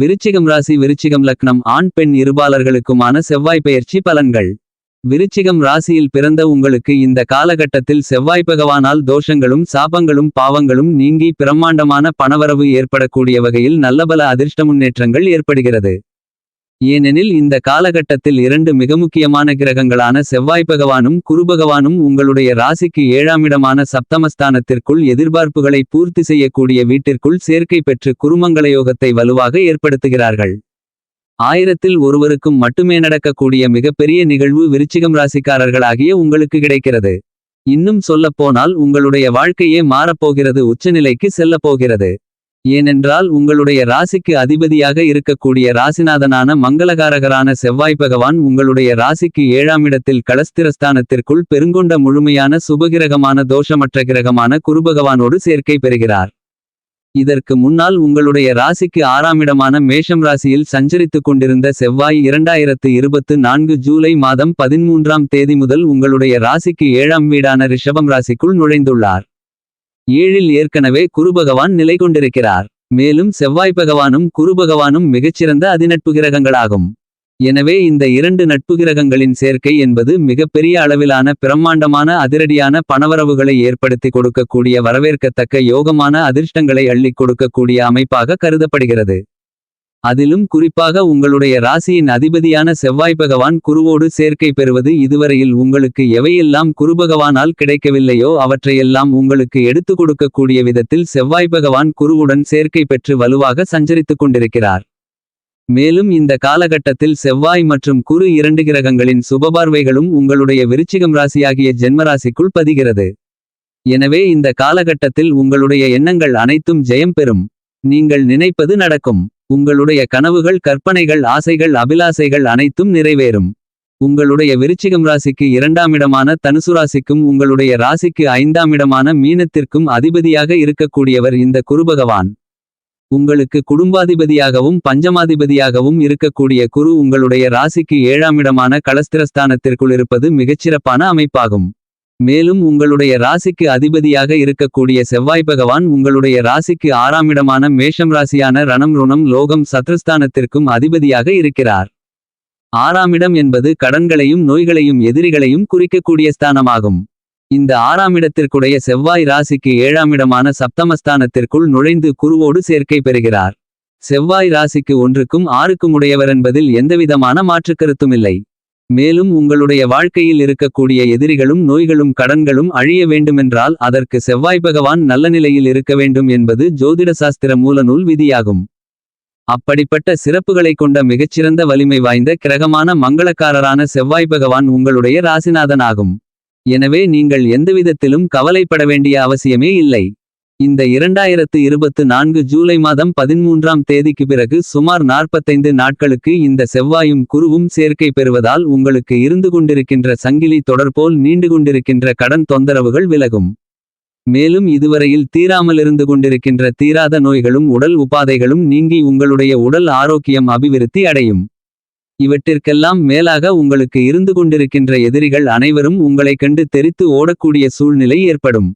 விருச்சிகம் ராசி விருச்சிகம் லக்னம் ஆண் பெண் இருபாலர்களுக்குமான செவ்வாய் பெயர்ச்சி பலன்கள். விருச்சிகம் ராசியில் பிறந்த உங்களுக்கு இந்த காலகட்டத்தில் செவ்வாய் பகவானால் தோஷங்களும் சாபங்களும் பாவங்களும் நீங்கி பிரம்மாண்டமான பணவரவு ஏற்படக்கூடிய வகையில் நல்லபல அதிர்ஷ்ட முன்னேற்றங்கள் ஏற்படுகிறது. ஏனெனில் இந்த காலகட்டத்தில் இரண்டு மிக முக்கியமான கிரகங்களான செவ்வாய் பகவானும் குருபகவானும் உங்களுடைய ராசிக்கு ஏழாமிடமான சப்தமஸ்தானத்திற்குள் எதிர்பார்ப்புகளை பூர்த்தி செய்யக்கூடிய வீட்டிற்குள் சேர்க்கை பெற்று குருமங்கள யோகத்தை வலுவாக ஏற்படுத்துகிறார்கள். ஆயிரத்தில் ஒருவருக்கும் மட்டுமே நடக்கக்கூடிய மிகப்பெரிய நிகழ்வு விருச்சிகம் ராசிக்காரர்களாகிய உங்களுக்கு கிடைக்கிறது. இன்னும் சொல்லப்போனால் உங்களுடைய வாழ்க்கையே மாறப்போகிறது உச்சநிலைக்கு செல்லப் போகிறது. ஏனென்றால் உங்களுடைய ராசிக்கு அதிபதியாக இருக்கக்கூடிய ராசிநாதனான மங்களகாரகரான செவ்வாய் பகவான் உங்களுடைய ராசிக்கு ஏழாம் இடத்தில் களஸ்திரஸ்தானத்திற்குள் பெருங்கொண்ட முழுமையான சுபகிரகமான தோஷமற்ற கிரகமான குருபகவானோடு சேர்க்கை பெறுகிறார். இதற்கு முன்னால் உங்களுடைய ராசிக்கு ஆறாம் இடமான மேஷம் ராசியில் சஞ்சரித்துக் கொண்டிருந்த செவ்வாய் இரண்டாயிரத்து இருபத்து நான்கு ஜூலை மாதம் பதிமூன்றாம் தேதி முதல் உங்களுடைய ராசிக்கு ஏழாம் வீடான ரிஷபம் ராசிக்குள் நுழைந்துள்ளார். ஏழில் ஏற்கனவே குருபகவான் நிலை கொண்டிருக்கிறார் மேலும் செவ்வாய் பகவானும் குருபகவானும் மிகச்சிறந்த அதிநட்பு கிரகங்களாகும். எனவே இந்த இரண்டு நட்பு கிரகங்களின் சேர்க்கை என்பது மிகப்பெரிய அளவிலான பிரம்மாண்டமான அதிரடியான பணவரவுகளை ஏற்படுத்தி கொடுக்கக்கூடிய வரவேற்கத்தக்க யோகமான அதிர்ஷ்டங்களை அள்ளிக் கொடுக்கக்கூடிய அமைப்பாக கருதப்படுகிறது. அதிலும் குறிப்பாக உங்களுடைய ராசியின் அதிபதியான செவ்வாய் பகவான் குருவோடு சேர்க்கை பெறுவது இதுவரையில் உங்களுக்கு எவையெல்லாம் குருபகவானால் கிடைக்கவில்லையோ அவற்றையெல்லாம் உங்களுக்கு எடுத்துக் கொடுக்கக்கூடிய விதத்தில் செவ்வாய் பகவான் குருவுடன் சேர்க்கை பெற்று வலுவாக சஞ்சரித்துக் கொண்டிருக்கிறார். மேலும் இந்த காலகட்டத்தில் செவ்வாய் மற்றும் குரு இரண்டு கிரகங்களின் சுபபார்வைகளும் உங்களுடைய விருச்சிகம் ராசியாகிய ஜென்மராசிக்குள் பதிகிறது. எனவே இந்த காலகட்டத்தில் உங்களுடைய எண்ணங்கள் அனைத்தும் ஜெயம் பெறும். நீங்கள் நினைப்பது நடக்கும். உங்களுடைய கனவுகள் கற்பனைகள் ஆசைகள் அபிலாசைகள் அனைத்தும் நிறைவேறும். உங்களுடைய விருச்சிகம் ராசிக்கு இரண்டாம் இடமான தனுசு ராசிக்கும் உங்களுடைய ராசிக்கு ஐந்தாம் இடமான மீனத்திற்கும் அதிபதியாக இருக்கக்கூடியவர் இந்த குருபகவான் உங்களுக்கு குடும்பாதிபதியாகவும் பஞ்சமாதிபதியாகவும் இருக்கக்கூடிய குரு உங்களுடைய ராசிக்கு ஏழாம் இடமான களஸ்திரஸ்தானத்திற்குள் இருப்பது மிகச்சிறப்பான அமைப்பாகும். மேலும் உங்களுடைய ராசிக்கு அதிபதியாக இருக்கக்கூடிய செவ்வாய் பகவான் உங்களுடைய ராசிக்கு ஆறாம் இடமான மேஷம் ராசியான ரணம் ருணம் லோகம் சத்ருஸ்தானத்திற்கும் அதிபதியாக இருக்கிறார். ஆறாம் இடம் என்பது கடன்களையும் நோய்களையும் எதிரிகளையும் குறிக்கக்கூடிய ஸ்தானமாகும். இந்த ஆறாம் இடத்திற்குடைய செவ்வாய் ராசிக்கு ஏழாம் இடமான சப்தமஸ்தானத்திற்குள் நுழைந்து குருவோடு சேர்க்கை பெறுகிறார். செவ்வாய் ராசிக்கு ஒன்றுக்கும் ஆறுக்கும் உடையவர் என்பதில் எந்தவிதமான மாற்றுக்கருத்துமில்லை மேலும் உங்களுடைய வாழ்க்கையில் இருக்கக்கூடிய எதிரிகளும் நோய்களும் கடன்களும் அழிய வேண்டுமென்றால் அதற்கு செவ்வாய் பகவான் நல்ல நிலையில் இருக்க வேண்டும் என்பது ஜோதிட சாஸ்திர மூலநூல் விதியாகும். அப்படிப்பட்ட சிறப்புகளை கொண்ட மிகச்சிறந்த வலிமை வாய்ந்த கிரகமான மங்களக்காரரான செவ்வாய் பகவான் உங்களுடைய ராசிநாதனாகும். எனவே நீங்கள் எந்தவிதத்திலும் கவலைப்பட வேண்டிய அவசியமே இல்லை. இந்த இரண்டாயிரத்து இருபத்து நான்கு ஜூலை மாதம் பதிமூன்றாம் தேதிக்கு பிறகு சுமார் நாற்பத்தைந்து நாட்களுக்கு இந்த செவ்வாயும் குருவும் சேர்க்கை பெறுவதால் உங்களுக்கு இருந்து கொண்டிருக்கின்ற சங்கிலி தொடர்போல் நீண்டு கொண்டிருக்கின்ற கடன் தொந்தரவுகள் விலகும். மேலும் இதுவரையில் தீராமல் இருந்து கொண்டிருக்கின்ற தீராத நோய்களும் உடல் உபாதைகளும் நீங்கி உங்களுடைய உடல் ஆரோக்கியம் அபிவிருத்தி அடையும். இவற்றிற்கெல்லாம் மேலாக உங்களுக்கு இருந்து கொண்டிருக்கின்ற எதிரிகள் அனைவரும் உங்களைக் கண்டு தெரித்து ஓடக்கூடிய சூழ்நிலை ஏற்படும்.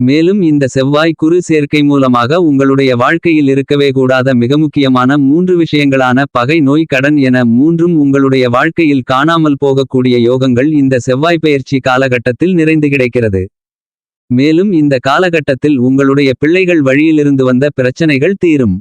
மேலும் இந்த செவ்வாய் குரு சேர்க்கை மூலமாக உங்களுடைய வாழ்க்கையில் இருக்கவே கூடாத மிக முக்கியமான மூன்று விஷயங்களான பகை நோய் கடன் என மூன்றும் உங்களுடைய வாழ்க்கையில் காணாமல் போகக்கூடிய யோகங்கள் இந்த செவ்வாய் பயிற்சி காலகட்டத்தில் நிறைந்து கிடைக்கிறது. மேலும் இந்த காலகட்டத்தில் உங்களுடைய பிள்ளைகள் வழியிலிருந்து வந்த பிரச்சனைகள் தீரும்.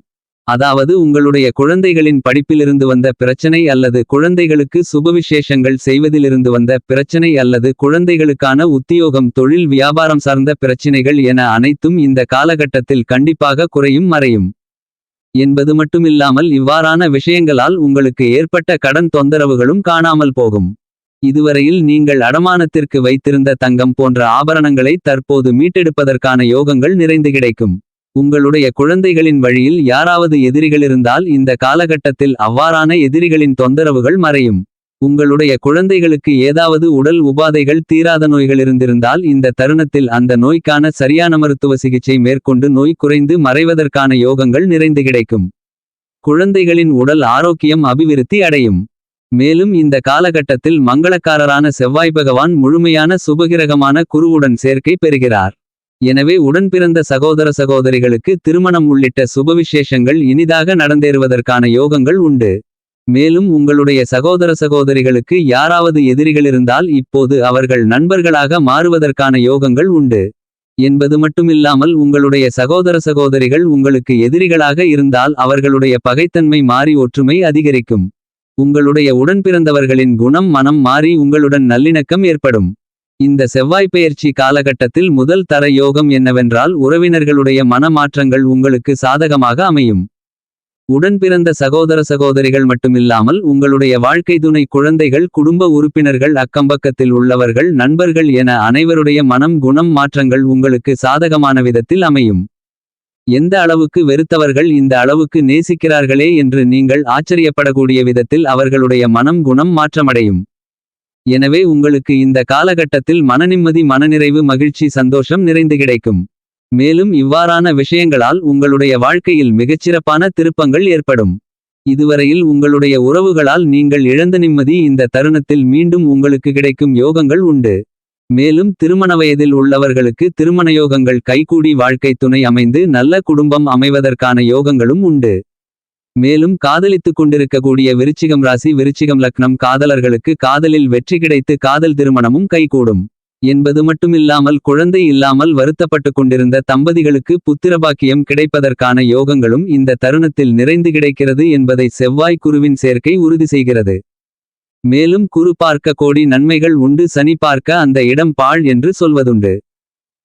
அதாவது உங்களுடைய குழந்தைகளின் படிப்பிலிருந்து வந்த பிரச்சனை அல்லது குழந்தைகளுக்கு சுபவிசேஷங்கள் செய்வதிலிருந்து வந்த பிரச்சனை அல்லது குழந்தைகளுக்கான உத்தியோகம் தொழில் வியாபாரம் சார்ந்த பிரச்சினைகள் என அனைத்தும் இந்த காலகட்டத்தில் கண்டிப்பாக குறையும் மறையும். என்பது மட்டுமில்லாமல் இவ்வாறான விஷயங்களால் உங்களுக்கு ஏற்பட்ட கடன் தொந்தரவுகளும் காணாமல் போகும். இதுவரையில் நீங்கள் அடமானத்திற்கு வைத்திருந்த தங்கம் போன்ற ஆபரணங்களை தற்போது மீட்டெடுப்பதற்கான யோகங்கள் நிறைந்து கிடைக்கும். உங்களுடைய குழந்தைகளின் வழியில் யாராவது எதிரிகளிருந்தால் இந்த காலகட்டத்தில் அவ்வாறான எதிரிகளின் தொந்தரவுகள் மறையும். உங்களுடைய குழந்தைகளுக்கு ஏதாவது உடல் உபாதைகள் தீராத நோய்கள் இருந்திருந்தால் இந்த தருணத்தில் அந்த நோய்க்கான சரியான மருத்துவ சிகிச்சை மேற்கொண்டு நோய் குறைந்து மறைவதற்கான யோகங்கள் நிறைந்து கிடைக்கும். குழந்தைகளின் உடல் ஆரோக்கியம் அபிவிருத்தி அடையும். மேலும் இந்த காலகட்டத்தில் மங்களக்காரரான செவ்வாய் பகவான் முழுமையான சுபகிரகமான குருவுடன் சேர்க்கை பெறுகிறார். எனவே உடன்பிறந்த சகோதர சகோதரிகளுக்கு திருமணம் உள்ளிட்ட சுபவிசேஷங்கள் இனிதாக நடந்தேறுவதற்கான யோகங்கள் உண்டு. மேலும் உங்களுடைய சகோதர சகோதரிகளுக்கு யாராவது எதிரிகளிருந்தால் இப்போது அவர்கள் நண்பர்களாக மாறுவதற்கான யோகங்கள் உண்டு. என்பது மட்டுமில்லாமல் உங்களுடைய சகோதர சகோதரிகள் உங்களுக்கு எதிரிகளாக இருந்தால் அவர்களுடைய பகைத்தன்மை மாறி ஒற்றுமை அதிகரிக்கும். உங்களுடைய உடன்பிறந்தவர்களின் குணம் மனம் மாறி உங்களுடன் நல்லிணக்கம் ஏற்படும். இந்த செவ்வாய் பெயர்ச்சி காலகட்டத்தில் முதல் தர யோகம் என்னவென்றால் உறவினர்களுடைய மனமாற்றங்கள் உங்களுக்கு சாதகமாக அமையும். உடன்பிறந்த சகோதர சகோதரிகள் மட்டுமில்லாமல் உங்களுடைய வாழ்க்கை துணை குழந்தைகள் குடும்ப உறுப்பினர்கள் அக்கம்பக்கத்தில் உள்ளவர்கள் நண்பர்கள் என அனைவருடைய மனம் குணம் மாற்றங்கள் உங்களுக்கு சாதகமான விதத்தில் அமையும். எந்த அளவுக்கு வெறுத்தவர்கள் இந்த அளவுக்கு நேசிக்கிறார்களே என்று நீங்கள் ஆச்சரியப்படக்கூடிய விதத்தில் அவர்களுடைய மனம் குணம் மாற்றமடையும். எனவே உங்களுக்கு இந்த காலகட்டத்தில் மனநிம்மதி மனநிறைவு மகிழ்ச்சி சந்தோஷம் நிறைந்து கிடைக்கும். மேலும் இவ்வாறான விஷயங்களால் உங்களுடைய வாழ்க்கையில் மிகச்சிறப்பான திருப்பங்கள் ஏற்படும். இதுவரையில் உங்களுடைய உறவுகளால் நீங்கள் இழந்த நிம்மதி இந்த தருணத்தில் மீண்டும் உங்களுக்கு கிடைக்கும் யோகங்கள் உண்டு. மேலும் திருமண வயதில் உள்ளவர்களுக்கு திருமண யோகங்கள் கைகூடி வாழ்க்கை துணை அமைந்து நல்ல குடும்பம் அமைவதற்கான யோகங்களும் உண்டு. மேலும் காதலித்துக் கொண்டிருக்கக்கூடிய விருச்சிகம் ராசி விருச்சிகம் லக்னம் காதலர்களுக்கு காதலில் வெற்றி கிடைத்து காதல் திருமணமும் கைகூடும். என்பது மட்டுமில்லாமல் குழந்தை இல்லாமல் வருத்தப்பட்டுக் கொண்டிருந்த தம்பதிகளுக்கு புத்திரபாக்கியம் கிடைப்பதற்கான யோகங்களும் இந்த தருணத்தில் நிறைந்து கிடைக்கிறது என்பதை செவ்வாய் குருவின் சேர்க்கை உறுதி செய்கிறது. மேலும் குரு பார்க்க கோடி நன்மைகள் உண்டு சனி பார்க்க அந்த இடம் பாழ் என்று சொல்வதுண்டு.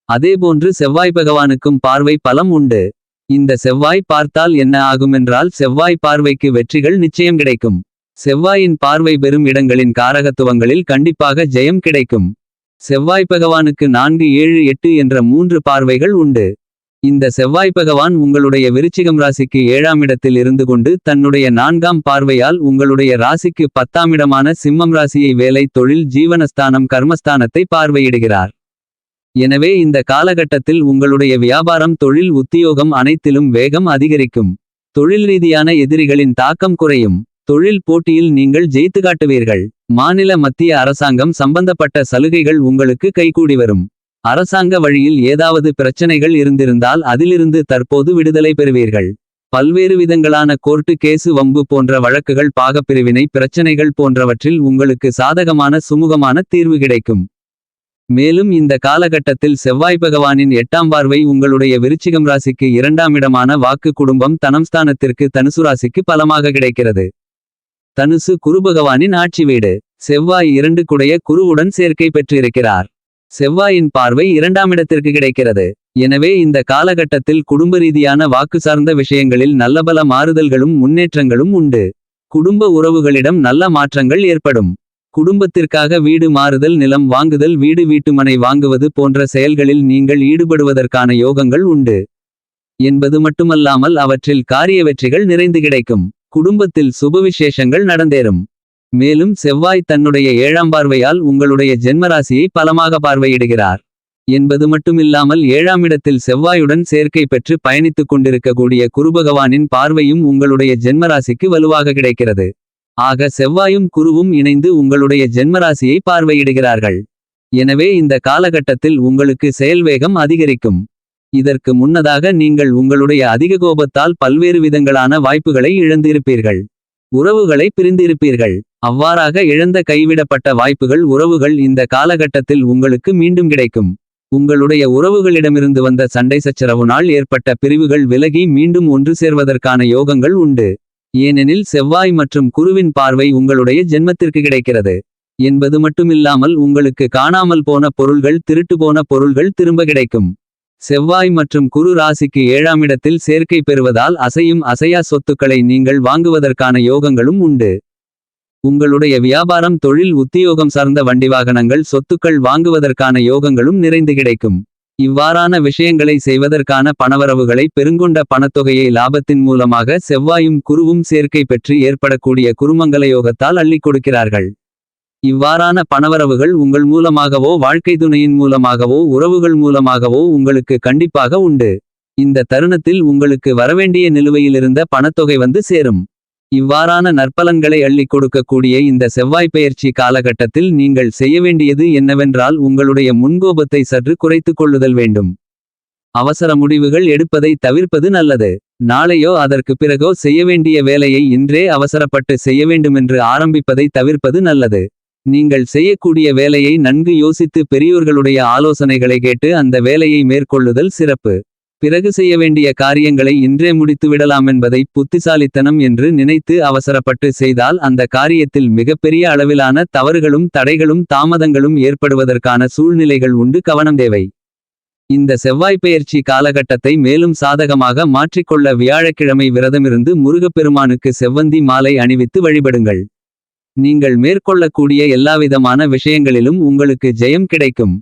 அதேபோன்று செவ்வாய் பகவானுக்கும் பார்வை பலம் உண்டு. இந்த செவ்வாய் பார்த்தால் என்ன ஆகுமென்றால் செவ்வாய் பார்வைக்கு வெற்றிகள் நிச்சயம் கிடைக்கும். செவ்வாயின் பார்வை பெறும் இடங்களின் காரகத்துவங்களில் கண்டிப்பாக ஜெயம் கிடைக்கும். செவ்வாய் பகவானுக்கு நான்கு ஏழு எட்டு என்ற மூன்று பார்வைகள் உண்டு. இந்த செவ்வாய் பகவான் உங்களுடைய விருச்சிகம் ராசிக்கு ஏழாம் இடத்தில் இருந்து கொண்டு தன்னுடைய நான்காம் பார்வையால் உங்களுடைய ராசிக்கு பத்தாம் இடமான சிம்மம் ராசியை வேலை தொழில் ஜீவனஸ்தானம் கர்மஸ்தானத்தை பார்வையிடுகிறார். எனவே இந்த காலகட்டத்தில் உங்களுடைய வியாபாரம் தொழில் உத்தியோகம் அனைத்திலும் வேகம் அதிகரிக்கும். தொழில் ரீதியான எதிரிகளின் தாக்கம் குறையும். தொழில் போட்டியில் நீங்கள் ஜெயித்து காட்டுவீர்கள். மாநில மத்திய அரசாங்கம் சம்பந்தப்பட்ட சலுகைகள் உங்களுக்கு கைகூடி வரும். அரசாங்க வழியில் ஏதாவது பிரச்சனைகள் இருந்திருந்தால் அதிலிருந்து தற்போது விடுதலை பெறுவீர்கள். பல்வேறு விதங்களான கோர்ட்டு கேசு வம்பு போன்ற வழக்குகள் பாகப்பிரிவினை பிரச்சனைகள் போன்றவற்றில் உங்களுக்கு சாதகமான சுமூகமான தீர்வு கிடைக்கும். மேலும் இந்த காலகட்டத்தில் செவ்வாய் பகவானின் எட்டாம் பார்வை உங்களுடைய விருச்சிகம் ராசிக்கு இரண்டாம் இடமான வாக்கு குடும்பம் தனம்ஸ்தானத்திற்கு தனுசு ராசிக்கு பலமாக கிடைக்கிறது. தனுசு குரு பகவானின் ஆட்சி வீடு. செவ்வாய் இரண்டு குடைய குருவுடன் சேர்க்கை பெற்றிருக்கிறார். செவ்வாயின் பார்வை இரண்டாம் இடத்திற்கு கிடைக்கிறது. எனவே இந்த காலகட்டத்தில் குடும்ப ரீதியான வாக்கு சார்ந்த விஷயங்களில் நல்ல பல மாறுதல்களும் முன்னேற்றங்களும் உண்டு. குடும்ப உறவுகளிடம் நல்ல மாற்றங்கள் ஏற்படும். குடும்பத்திற்காக வீடு மாறுதல் நிலம் வாங்குதல் வீடு வீட்டுமனை வாங்குவது போன்ற செயல்களில் நீங்கள் ஈடுபடுவதற்கான யோகங்கள் உண்டு. என்பது மட்டுமல்லாமல் அவற்றில் காரிய வெற்றிகள் நிறைந்து கிடைக்கும். குடும்பத்தில் சுபவிசேஷங்கள் நடந்தேறும். மேலும் செவ்வாய் தன்னுடைய ஏழாம் பார்வையால் உங்களுடைய ஜென்மராசியை பலமாக பார்வையிடுகிறார். என்பது மட்டுமில்லாமல் ஏழாம் இடத்தில் செவ்வாயுடன் சேர்க்கை பெற்று பயணித்துக் கொண்டிருக்கக்கூடிய குருபகவானின் பார்வையும் உங்களுடைய ஜென்மராசிக்கு வலுவாக கிடைக்கிறது. ஆக செவ்வாயும் குருவும் இணைந்து உங்களுடைய ஜென்மராசியை பார்வையிடுகிறார்கள். எனவே இந்த காலகட்டத்தில் உங்களுக்கு செயல்வேகம் அதிகரிக்கும். இதற்கு முன்னதாக நீங்கள் உங்களுடைய அதிக கோபத்தால் பல்வேறு விதங்களான வாய்ப்புகளை இழந்திருப்பீர்கள். உறவுகளை பிரிந்திருப்பீர்கள். அவ்வாறாக இழந்த கைவிடப்பட்ட வாய்ப்புகள் உறவுகள் இந்த காலகட்டத்தில் உங்களுக்கு மீண்டும் கிடைக்கும். உங்களுடைய உறவுகளிடமிருந்து வந்த சண்டை சச்சரவுனால் ஏற்பட்ட பிரிவுகள் விலகி மீண்டும் ஒன்று சேர்வதற்கான யோகங்கள் உண்டு. ஏனெனில் செவ்வாய் மற்றும் குருவின் பார்வை உங்களுடைய ஜென்மத்திற்கு கிடைக்கிறது. என்பது மட்டுமில்லாமல் உங்களுக்கு காணாமல் போன பொருள்கள் திருட்டு போன பொருள்கள் திரும்ப கிடைக்கும். செவ்வாய் மற்றும் குரு ராசிக்கு ஏழாம் இடத்தில் சேர்க்கை பெறுவதால் அசையும் அசையா சொத்துக்களை நீங்கள் வாங்குவதற்கான யோகங்களும் உண்டு. உங்களுடைய வியாபாரம் தொழில் உத்தியோகம் சார்ந்த வண்டி வாகனங்கள் சொத்துக்கள் வாங்குவதற்கான யோகங்களும் நிறைந்து கிடைக்கும். இவ்வாறான விஷயங்களை செய்வதற்கான பணவரவுகளை பெருங்கொண்ட பணத்தொகையை லாபத்தின் மூலமாக செவ்வாயும் குருவும் சேர்க்கை பெற்று ஏற்படக்கூடிய குருமங்கல யோகத்தால் அள்ளிக் கொடுக்கிறார்கள். இவ்வாறான பணவரவுகள் உங்கள் மூலமாகவோ வாழ்க்கை துணையின் மூலமாகவோ உறவுகள் மூலமாகவோ உங்களுக்கு கண்டிப்பாக உண்டு. இந்த தருணத்தில் உங்களுக்கு வரவேண்டிய நிலுவையிலிருந்த பணத்தொகை வந்து சேரும். இவ்வாறான நற்பலன்களை அள்ளி கொடுக்கக்கூடிய இந்த செவ்வாய் பெயர்ச்சி காலகட்டத்தில் நீங்கள் செய்ய வேண்டியது என்னவென்றால் உங்களுடைய முன்கோபத்தை சற்று குறைத்துக் கொள்ளுதல் வேண்டும். அவசர முடிவுகள் எடுப்பதை தவிர்ப்பது நல்லது. நாளையோ அதற்கு பிறகோ செய்ய வேண்டிய வேலையை இன்றே அவசரப்பட்டு செய்ய வேண்டுமென்று ஆரம்பிப்பதை தவிர்ப்பது நல்லது. நீங்கள் செய்யக்கூடிய வேலையை நன்கு யோசித்து பெரியோர்களுடைய ஆலோசனைகளை கேட்டு அந்த வேலையை மேற்கொள்ளுதல் சிறப்பு. பிறகு செய்ய வேண்டிய காரியங்களை இன்றே முடித்து விடலாமென்பதை புத்திசாலித்தனம் என்று நினைத்து அவசரப்பட்டு செய்தால் அந்த காரியத்தில் மிகப்பெரிய அளவிலான தவறுகளும் தடைகளும் தாமதங்களும் ஏற்படுவதற்கான சூழ்நிலைகள் உண்டு. கவனம் தேவை. இந்த செவ்வாய்ப்பெயர்ச்சி காலகட்டத்தை மேலும் சாதகமாக மாற்றிக்கொள்ள வியாழக்கிழமை விரதமிருந்து முருகப்பெருமானுக்கு செவ்வந்தி மாலை அணிவித்து வழிபடுங்கள். நீங்கள் மேற்கொள்ளக்கூடிய எல்லாவிதமான விஷயங்களிலும் உங்களுக்கு ஜெயம் கிடைக்கும்.